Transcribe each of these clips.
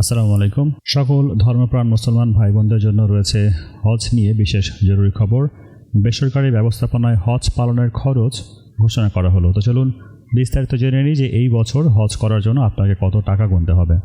আসসালামু আলাইকুম। সকল ধর্মপ্রাণ মুসলমান ভাই বোনদের জন্য রয়েছে হজ নিয়ে বিশেষ জরুরি খবর। বেসরকারি ব্যবস্থাপনায় হজ পালনের খরচ ঘোষণা করা হলো। তো চলুন বিস্তারিত জেনে নিই যে এই বছর হজ করার জন্য আপনাকে কত টাকা গুনতে হবে।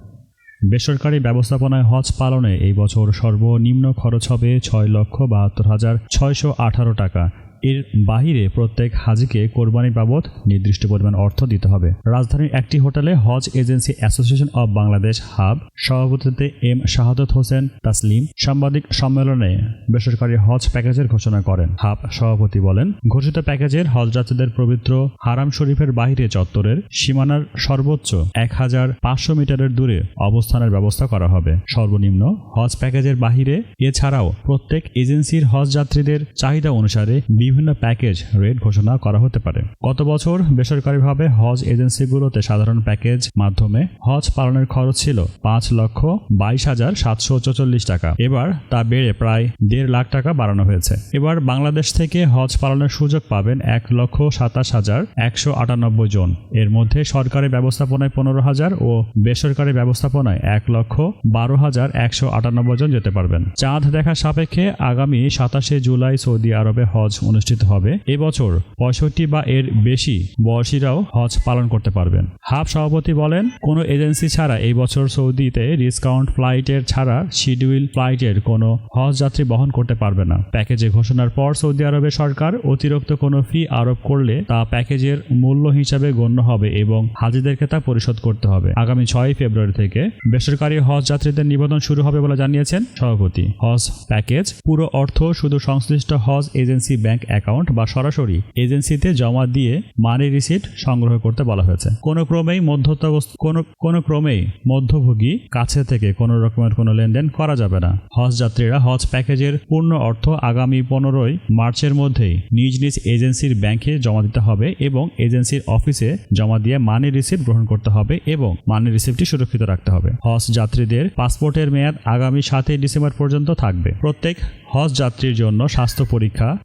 বেসরকারি ব্যবস্থাপনায় হজ পালনে এই বছর সর্বনিম্ন খরচ হবে ছয় লক্ষ বাহাত্তর হাজার ছয়শো আঠারো টাকা। এর বাহিরে প্রত্যেক হাজিকে কোরবানি বাবদ নির্দিষ্ট পরিমাণ অর্থ দিতে হবে। রাজধানীর একটি হোটেলে হজ agency association of Bangladesh HAAB সভাপতিত্বে এম শাহাদত হোসেন তাসলিম সাংবাদিক সম্মেলনে বেসরকারি হজ প্যাকেজের ঘোষণা করেন। হাব সভাপতি বলেন, ঘোষিত প্যাকেজের হজযাত্রীদের পবিত্র হারাম শরীফের বাহিরে চত্বরের সীমানার সর্বোচ্চ এক হাজার পাঁচশো মিটারের দূরে অবস্থানের ব্যবস্থা করা হবে। সর্বনিম্ন হজ প্যাকেজের বাহিরে এছাড়াও প্রত্যেক এজেন্সির হজ যাত্রীদের চাহিদা অনুসারে বিভিন্ন প্যাকেজ রেট ঘোষণা করা হতে পারে। গত বছর বেসরকারিভাবে হজ এজেন্সিগুলোতে সাধারণ প্যাকেজ মাধ্যমে হজ পালনের খরচ ছিল পাঁচ লক্ষ বাইশ হাজার সাতশো চৌচল্লিশ টাকা। এবার তা বেড়ে প্রায় দেড় লাখ টাকা বাড়ানো হয়েছে। এবার বাংলাদেশ থেকে হজ পালনের সুযোগ পাবেন এক লক্ষ সাতাশ হাজার একশো আটানব্বই জন। এর মধ্যে সরকারি ব্যবস্থাপনায় পনেরো হাজার ও বেসরকারি ব্যবস্থাপনায় এক লক্ষ বারো হাজার একশো আটানব্বই জন যেতে পারবেন। চাঁদ দেখা সাপেক্ষে আগামী সাতাশে জুলাই সৌদি আরবে হজ অনুষ্ঠিত হবে। এবছর পঁয়ষট্টি বা এর বেশি বয়সীরাও হজ পালন করতে পারবেন। হাব সভাপতি বলেন, কোনো এজেন্সি ছাড়া এই বছর সৌদিতে ডিসকাউন্ট ফ্লাইটের ছাড়া শিডিউল ফ্লাইটের কোনো হজ যাত্রী বহন করতে পারবে না। প্যাকেজে ঘোষণার পর সৌদি আরবের সরকার অতিরিক্ত কোনো ফি আরোপ করলে তা প্যাকেজের মূল্য হিসাবে গণ্য হবে এবং হাজিদেরকে তা পরিশোধ করতে হবে। আগামী ছয় ফেব্রুয়ারি থেকে বেসরকারি হজ যাত্রীদের নিবেদন শুরু হবে বলে জানিয়েছেন সভাপতি। হজ প্যাকেজ, পুরো অর্থ শুধু সংশ্লিষ্ট হজ এজেন্সি ব্যাংক অ্যাকাউন্ট বা সরাসরি এজেন্সিতে জমা দিয়ে মানি রিসিট সংগ্রহ করতে বলা হয়েছে। কোনো ক্রমেই কোনো কোনো ক্রমেই মধ্যভোগী কাছে থেকে কোনো রকমের কোনো লেনদেন করা যাবে না। হজ যাত্রীরা হজ প্যাকেজের পূর্ণ অর্থ আগামী পনেরোই মার্চের মধ্যেই নিজ নিজ এজেন্সির ব্যাংকে জমা দিতে হবে এবং এজেন্সির অফিসে জমা দিয়ে মানি রিসিপ্ট গ্রহণ করতে হবে এবং মানি রিসিপ্টটি সুরক্ষিত রাখতে হবে। হজ যাত্রীদের পাসপোর্টের মেয়াদ আগামী সাতই ডিসেম্বর পর্যন্ত থাকবে। প্রত্যেক হজ যাত্রীর জন্য স্বাস্থ্য পরীক্ষা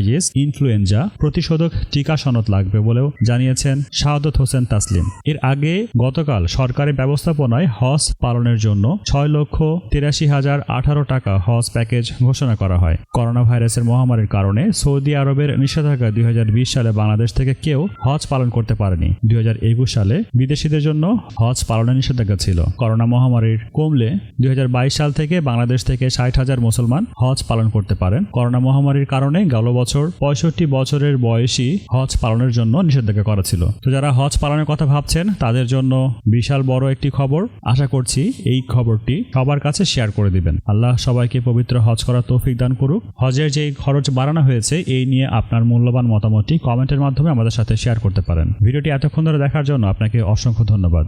মেনিনজাইজিস ইনফ্লুয়েঞ্জা প্রতিষেধক টিকা সনদ লাগবে বলেও জানিয়েছেন শাহাদত হোসেন তাসলিম। এর আগে গতকাল সরকারি ব্যবস্থাপনায় হজ পালনের জন্য ছয় লক্ষ তিরাশি হাজার আঠারো টাকা হজ প্যাকেজ ঘোষণা করা হয়। করোনা ভাইরাসের মহামারীর কারণে সৌদি আরবের নিষেধাজ্ঞা দুই সালে বাংলাদেশ থেকে কেউ হজ পালন করতে পারেনি। দুই হাজার একুশ সালে বিদেশিদের জন্য হজ পালনের নিষেধাজ্ঞা ছিল। করোনা মহামারীর কমলে দুই হাজার বাইশ সাল থেকে বাংলাদেশ থেকে ষাট হাজার মুসলমান হজ পালন করতে পারেন। করোনা মহামারীর কারণে গেল বছর, পঁয়ষট্টি বছরের বয়সী হজ পালনের জন্য নিষেধাজ্ঞা করা ছিল। তো যারা হজ পালনের কথা ভাবছেন, তাদের জন্য বিশাল বড় একটি খবর। আশা করছি এই খবরটি সবার কাছে শেয়ার করে দিবেন। আল্লাহ সবাইকে পবিত্র হজ করার তৌফিক দান করুক। হজের যে খরচ বাড়ানো হয়েছে, এই নিয়ে আপনার মূল্যবান মতামতটি কমেন্টের মাধ্যমে আমাদের সাথে শেয়ার করতে পারেন। ভিডিওটি এতক্ষণ ধরে দেখার জন্য আপনাকে অসংখ্য ধন্যবাদ।